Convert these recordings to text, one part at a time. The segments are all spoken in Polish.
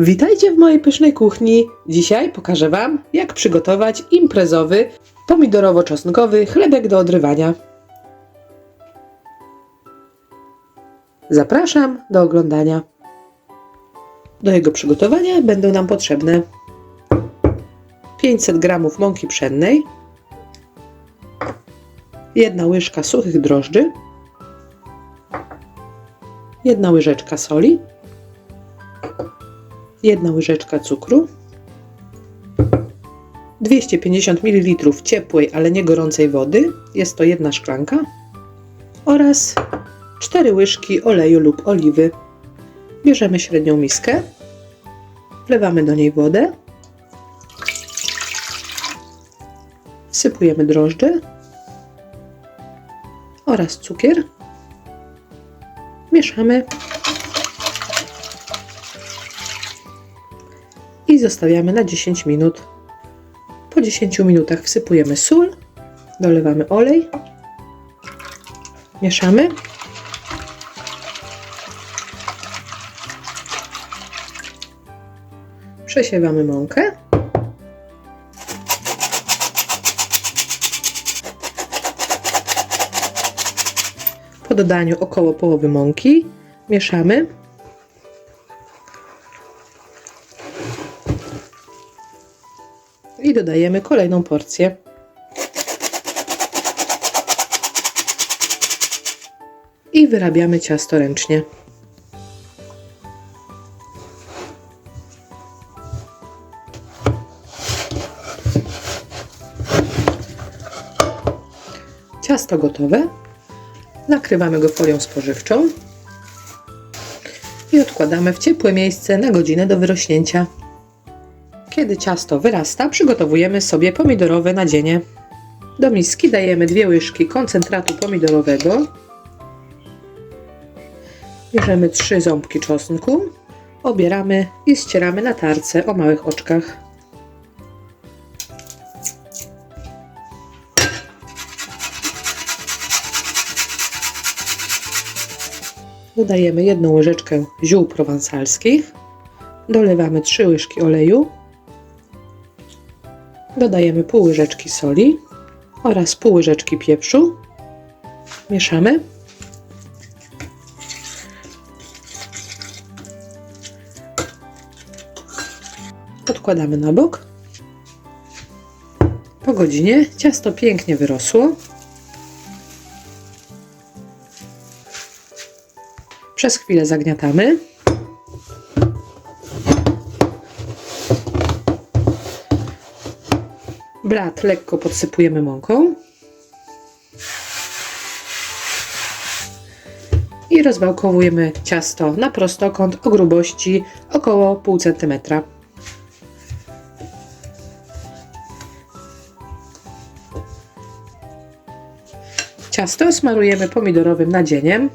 Witajcie w mojej pysznej kuchni. Dzisiaj pokażę Wam, jak przygotować imprezowy, pomidorowo-czosnkowy chlebek do odrywania. Zapraszam do oglądania. Do jego przygotowania będą nam potrzebne 500 g mąki pszennej, jedna łyżka suchych drożdży, jedna łyżeczka soli, jedna łyżeczka cukru, 250 ml ciepłej, ale nie gorącej wody, jest to jedna szklanka, oraz 4 łyżki oleju lub oliwy. Bierzemy średnią miskę, wlewamy do niej wodę, wsypujemy drożdże. Oraz cukier, mieszamy i zostawiamy na 10 minut. Po 10 minutach wsypujemy sól, dolewamy olej, mieszamy. Przesiewamy mąkę. Po dodaniu około połowy mąki mieszamy. I dodajemy kolejną porcję. I wyrabiamy ciasto ręcznie. Ciasto gotowe. Nakrywamy go folią spożywczą i odkładamy w ciepłe miejsce na godzinę do wyrośnięcia. Kiedy ciasto wyrasta, przygotowujemy sobie pomidorowe nadzienie. Do miski dajemy dwie łyżki koncentratu pomidorowego. Bierzemy trzy ząbki czosnku, obieramy i ścieramy na tarce o małych oczkach. Dodajemy jedną łyżeczkę ziół prowansalskich. Dolewamy 3 łyżki oleju. Dodajemy pół łyżeczki soli oraz pół łyżeczki pieprzu. Mieszamy. Odkładamy na bok. Po godzinie ciasto pięknie wyrosło. Przez chwilę zagniatamy. Blat lekko podsypujemy mąką. I rozwałkowujemy ciasto na prostokąt o grubości około pół centymetra. Ciasto smarujemy pomidorowym nadzieniem.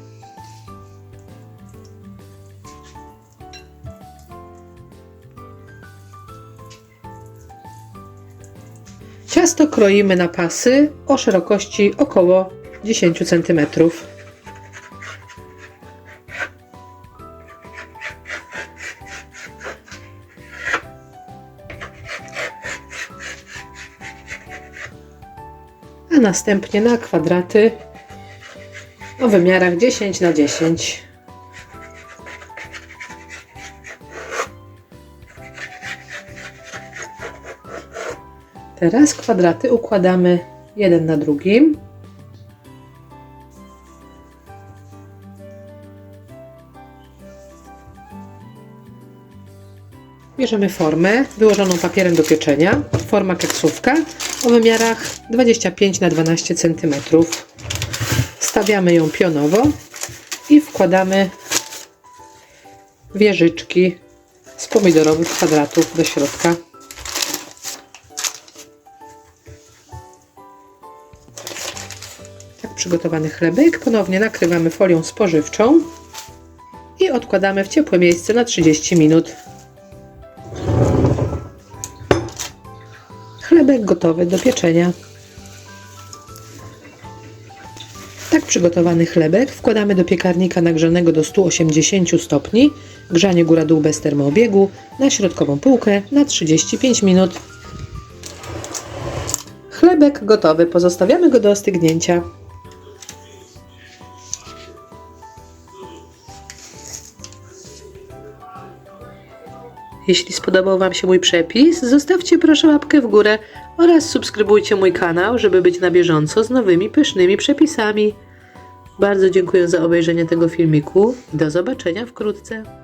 Kroimy na pasy o szerokości około 10 cm. A następnie na kwadraty o wymiarach 10 na 10. Teraz kwadraty układamy jeden na drugim. Bierzemy formę wyłożoną papierem do pieczenia. Forma keksówka o wymiarach 25 na 12 cm. Stawiamy ją pionowo i wkładamy wieżyczki z pomidorowych kwadratów do środka. Tak przygotowany chlebek ponownie nakrywamy folią spożywczą i odkładamy w ciepłe miejsce na 30 minut. Chlebek gotowy do pieczenia. Tak przygotowany chlebek wkładamy do piekarnika nagrzanego do 180 stopni, grzanie góra-dół bez termoobiegu, na środkową półkę na 35 minut. Chlebek gotowy, pozostawiamy go do ostygnięcia. Jeśli spodobał Wam się mój przepis, zostawcie proszę łapkę w górę oraz subskrybujcie mój kanał, żeby być na bieżąco z nowymi pysznymi przepisami. Bardzo dziękuję za obejrzenie tego filmiku i do zobaczenia wkrótce.